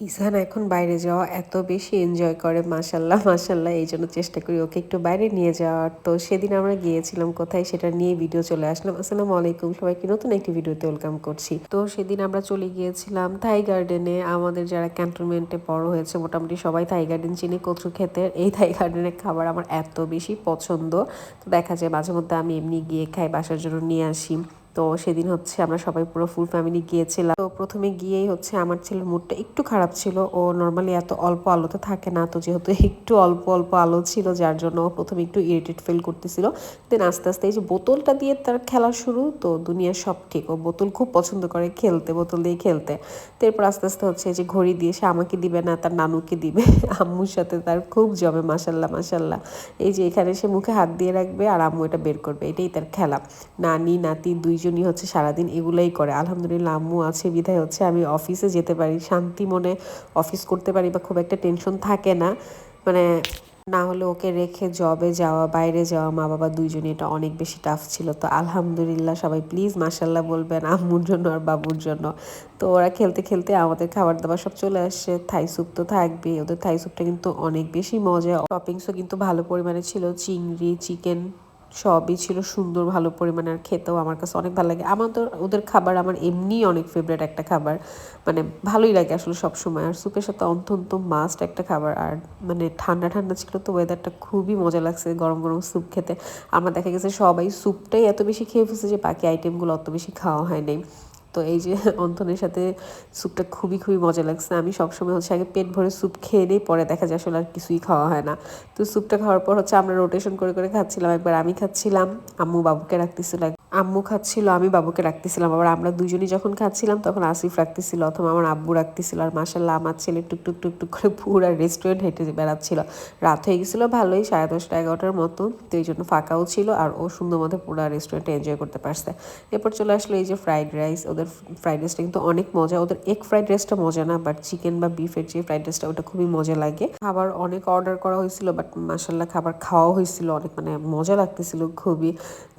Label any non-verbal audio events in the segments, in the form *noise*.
ইসান এখন বাইরে যাওয়া এত বেশি এনজয় করে মাসাল্লাহ মাসাল্লাহ এই জন্য চেষ্টা করি ওকে একটু বাইরে নিয়ে যাওয়ার। তো সেদিন আমরা গিয়েছিলাম কোথায় সেটা নিয়ে ভিডিও চলে আসলাম। আসসালামু আলাইকুম, সবাইকে নতুন একটি ভিডিওতে ওয়েলকাম করছি। তো সেদিন আমরা চলে গিয়েছিলাম থাই গার্ডেনে আমাদের যারা ক্যান্টনমেন্টে বড় হয়েছে, মোটামুটি সবাই থাই গার্ডেন চিনি। কচু খেতে এই থাই গার্ডেনের খাবার আমার এত বেশি পছন্দ। তো দেখা যায় মাঝে মধ্যে আমি এমনি গিয়ে খাই, বাসার জন্য নিয়ে আসি। তো সেদিন হচ্ছে আমরা সবাই পুরো ফুল ফ্যামিলি গিয়েছিলাম। তো প্রথমে গিয়েই হচ্ছে আমার ছেলের মুডটা একটু খারাপ ছিল। ও নর্মালি এত অল্প আলোতে থাকে না, তো যেহেতু একটু অল্প অল্প আলো ছিল, যার জন্য প্রথমে একটু ইরিটেট ফিল করতেছিল। দেন আস্তে আস্তে এই যে বোতলটা দিয়ে তার খেলা শুরু, তো দুনিয়া সব ঠিক। ও বোতল খুব পছন্দ করে খেলতে, বোতল দিয়ে খেলতে। এরপর আস্তে আস্তে হচ্ছে যে ঘড়ি দিয়ে সে আমাকে দিবে না, তার নানুকে দিবে। *laughs* আম্মুর সাথে তার খুব জমে মাসাল্লাহ মাসাল্লাহ এই যে এখানে সে মুখে হাত দিয়ে রাখবে আর আম্মু এটা বের করবে, এটাই তার খেলা। নানি, নাতি দুই দুইজনই হচ্ছে সারাদিন এগুলাই করে। আলহামদুলিল্লাহ, আম্মু আছে, বিধায় হচ্ছে আমি অফিসে যেতে পারি, শান্তি মনে অফিস করতে পারি বা খুব একটা টেনশন থাকে না। মানে না হলে ওকে রেখে জবে যাওয়া, বাইরে যাওয়া মা বাবা দুইজনই, এটা অনেক বেশি টাফ ছিল। তো আলহামদুলিল্লাহ সবাই প্লিজ মাসাল্লাহ বলবেন আম্মুর জন্য আর বাবুর জন্য। তো ওরা খেলতে খেলতে আমাদের খাবার দাবার সব চলে আসছে থাই স্যুপ তো থাকবে, ওদের থাই স্যুপটা কিন্তু অনেক বেশি মজা। টপিংসও কিন্তু ভালো পরিমাণে ছিল, চিংড়ি চিকেন সবই ছিল সুন্দর, ভালো পরিমাণে আর খেতেও আমার কাছে অনেক ভালো লাগে। আমার তো ওদের খাবার আমার এমনি অনেক ফেভারিট একটা খাবার। মানে ভালোই লাগে আসলে সব সময় আর স্যুপের সাথে অন্তন্ত মাস্ট একটা খাবার। আর মানে ঠান্ডা ঠান্ডা ছিল তো ওয়েদারটা খুবই মজা লাগছে গরম গরম স্যুপ খেতে। আমার দেখা গেছে সবাই স্যুপটাই এত বেশি খেয়ে ফেলছে যে বাকি আইটেমগুলো অত বেশি খাওয়া হয় নাই তো এই যে *laughs* অন্তনের সাথে স্যুপটা খুবই খুবই মজা লাগছে। আমি সবসময় হচ্ছে আগে পেট ভরে স্যুপ খেয়ে নিই, পরে দেখা যায় আসলে আর কিছুই খাওয়া হয় না। তো স্যুপটা খাওয়ার পর হচ্ছে আমরা রোটেশন করে করে খাচ্ছিলাম। একবার আমি খাচ্ছিলাম, আম্মু বাবুকে রাখতেছিল আম্মু খাচ্ছিল, আমি বাবুকে রাখতেছিলাম। আবার আমরা দুজনই যখন খাচ্ছিলাম, তখন আসিফ রাখতেছিল অথবা আমার আব্বু রাখতেছিল। আর মাসাল্লাহ আমার ছেলে টুকটুক টুকটুক করে পুরো রেস্টুরেন্ট হেঁটে বেড়াচ্ছিল। রাত হয়ে গেছিল ভালোই, সাড়ে দশটা এগারোটার মতো। তো এই জন্য ফাঁকাও ছিল আর ও সুন্দর মতো পুরো রেস্টুরেন্টে এনজয় করতে পারছে। এরপর চলে আসলো এই যে ফ্রাইড রাইস ওদের ফ্রাইড রাইসটা কিন্তু অনেক মজা, ওদের এগ ফ্রাইড রাইসটা মজা না বাট চিকেন বা বিফের যে ফ্রাইড রাইসটা ওটা খুবই মজা লাগে। খাবার অনেক অর্ডার করা হয়েছিল বাট মাসাল্লাহ খাবার খাওয়াও হয়েছিল, অনেক মানে মজা লাগতেছিল খুবই।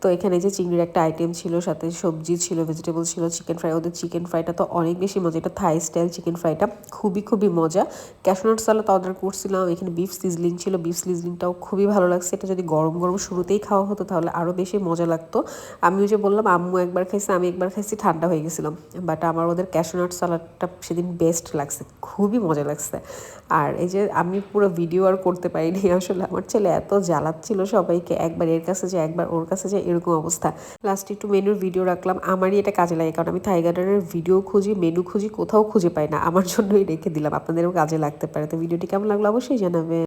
তো এখানে যে চিংড়ির একটা আইটেম ছিল, সাথে সবজি ছিল ভেজিটেবল ছিল চিকেন ফ্রাই ওদের চিকেন ফ্রাইটা তো অনেক বেশি মজা। এটা থাই স্টাইল চিকেন ফ্রাইটা খুবই খুবই মজা। ক্যাশনাট সালাদ অর্ডার করছিলাম, এখানে বিফ সিজলিং ছিল বিফ সিজলিংটাও খুবই ভালো লাগছে। এটা যদি গরম গরম শুরুতেই খাওয়া হতো, তাহলে আরও বেশি মজা লাগতো। আমিও যে বললাম, আম্মু একবার খাইছে, আমি একবার খাইছি, ঠান্ডা হয়ে গেছিলাম। বাট আমার ওদের ক্যাশনাট সালাডটা সেদিন বেস্ট লাগছে, খুবই মজা লাগছে। আর এই যে আমি পুরো ভিডিও আর করতে পারিনি, আসলে আমার ছেলে এত জ্বালাচ্ছিল সবাইকে, একবার এর কাছে যে, একবার ওর কাছে যে, এরকম অবস্থা। লাস্টে একটু মেনুর ভিডিও রাখলাম। আমারই এটা কাজে লাগে, কারণ আমি থাই গার্ডেনের ভিডিও খুঁজি মেনু খুঁজি, কোথাও খুঁজে পাই না। আমার জন্যই রেখে দিলাম, আপনাদেরও কাজে লাগতে পারে। তো ভিডিওটি কেমন লাগল অবশ্যই জানাবে